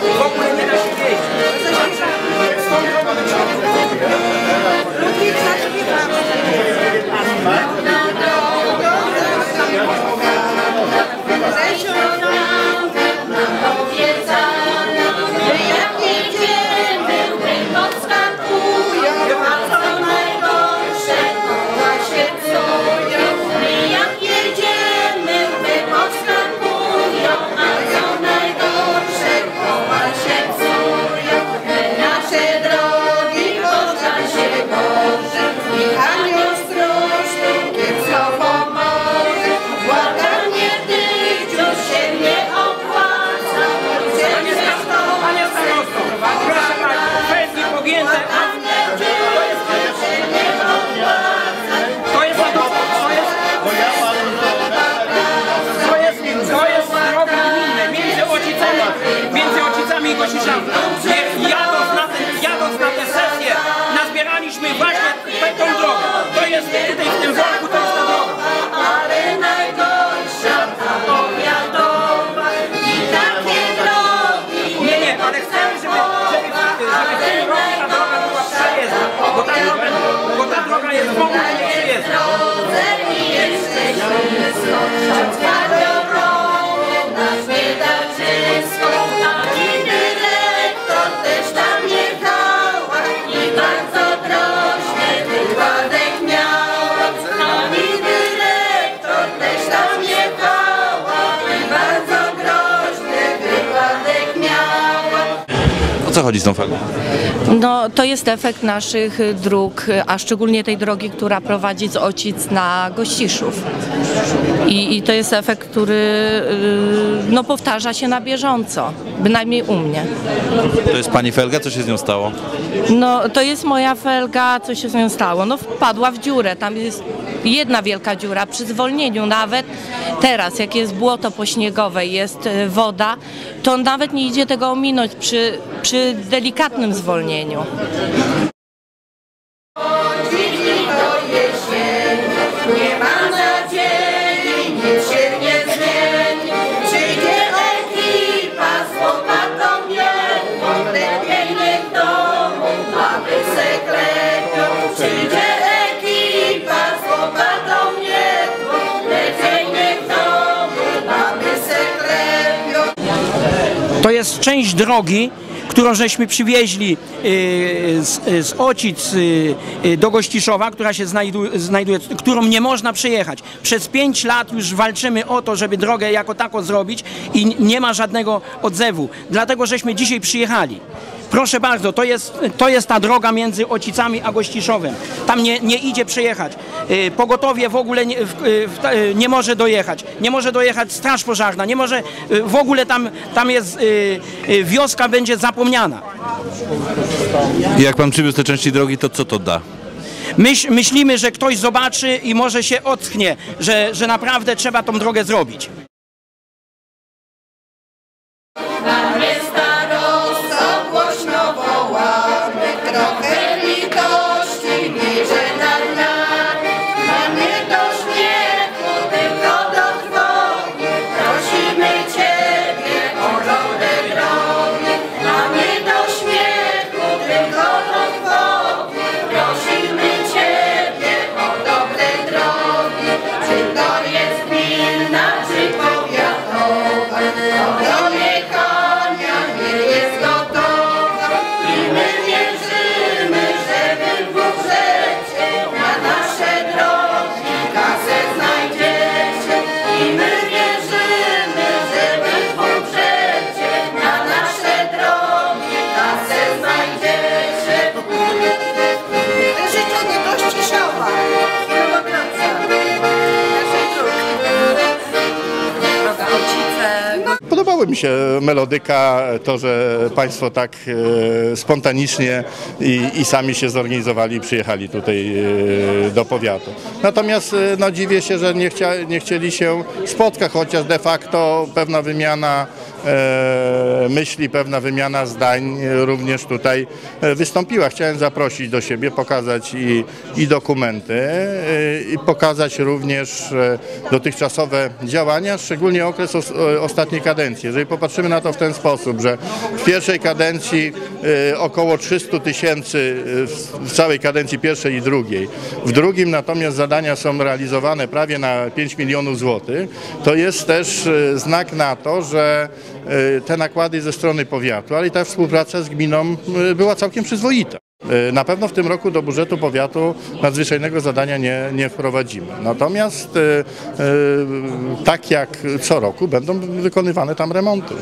w ogóle nie da Oh, stop. Chodzi z tą felgą? No, to jest efekt naszych dróg, a szczególnie tej drogi, która prowadzi z Ocic na Gościszów. I, i to jest efekt, który y, no, powtarza się na bieżąco, bynajmniej u mnie. To jest pani felga, co się z nią stało? No, to jest moja felga, co się z nią stało? No, wpadła w dziurę, tam jest jedna wielka dziura. Przy zwolnieniu nawet teraz, jak jest błoto pośniegowe, jest y, woda, to nawet nie idzie tego ominąć przy, przy delikatnym zwolnieniu. Część drogi, którą żeśmy przywieźli y, z, z Ocic y, y, do Gościszowa, która się znajdu, znajduje, którą nie można przejechać. Przez pięć lat już walczymy o to, żeby drogę jako taką zrobić i nie ma żadnego odzewu. Dlatego żeśmy dzisiaj przyjechali. Proszę bardzo, to jest, to jest ta droga między Ocicami a Gościszowem. Tam nie, nie idzie przejechać. Y, Pogotowie w ogóle nie, w, y, w, y, nie może dojechać. Nie może dojechać straż pożarna. Nie może, w ogóle tam, tam jest, wioska będzie zapomniana. Jak pan przywiózł te części drogi, to co to da? Myśl, myślimy, że ktoś zobaczy i może się ocknie, że, że naprawdę trzeba tą drogę zrobić. Podobały mi się melodyka, to, że Państwo tak e, spontanicznie i, i sami się zorganizowali i przyjechali tutaj e, do powiatu. Natomiast e, no, dziwię się, że nie, chcia, nie chcieli się spotkać, chociaż de facto pewna wymiana myśli, pewna wymiana zdań e, również tutaj e, wystąpiła. Chciałem zaprosić do siebie, pokazać i, i dokumenty, e, i pokazać również e, dotychczasowe działania, szczególnie okres os, e, ostatniej kadencji. Jeżeli popatrzymy na to w ten sposób, że w pierwszej kadencji e, około 300 tysięcy e, w, całej kadencji pierwszej i drugiej, w drugim natomiast zadania są realizowane prawie na 5 milionów złotych, to jest też e, znak na to, że e, te nakłady ze strony powiatu, ale i ta współpraca z gminą e, była całkiem przyzwoita. E, Na pewno w tym roku do budżetu powiatu nadzwyczajnego zadania nie, nie wprowadzimy. Natomiast e, e, tak jak co roku będą wykonywane tam remonty.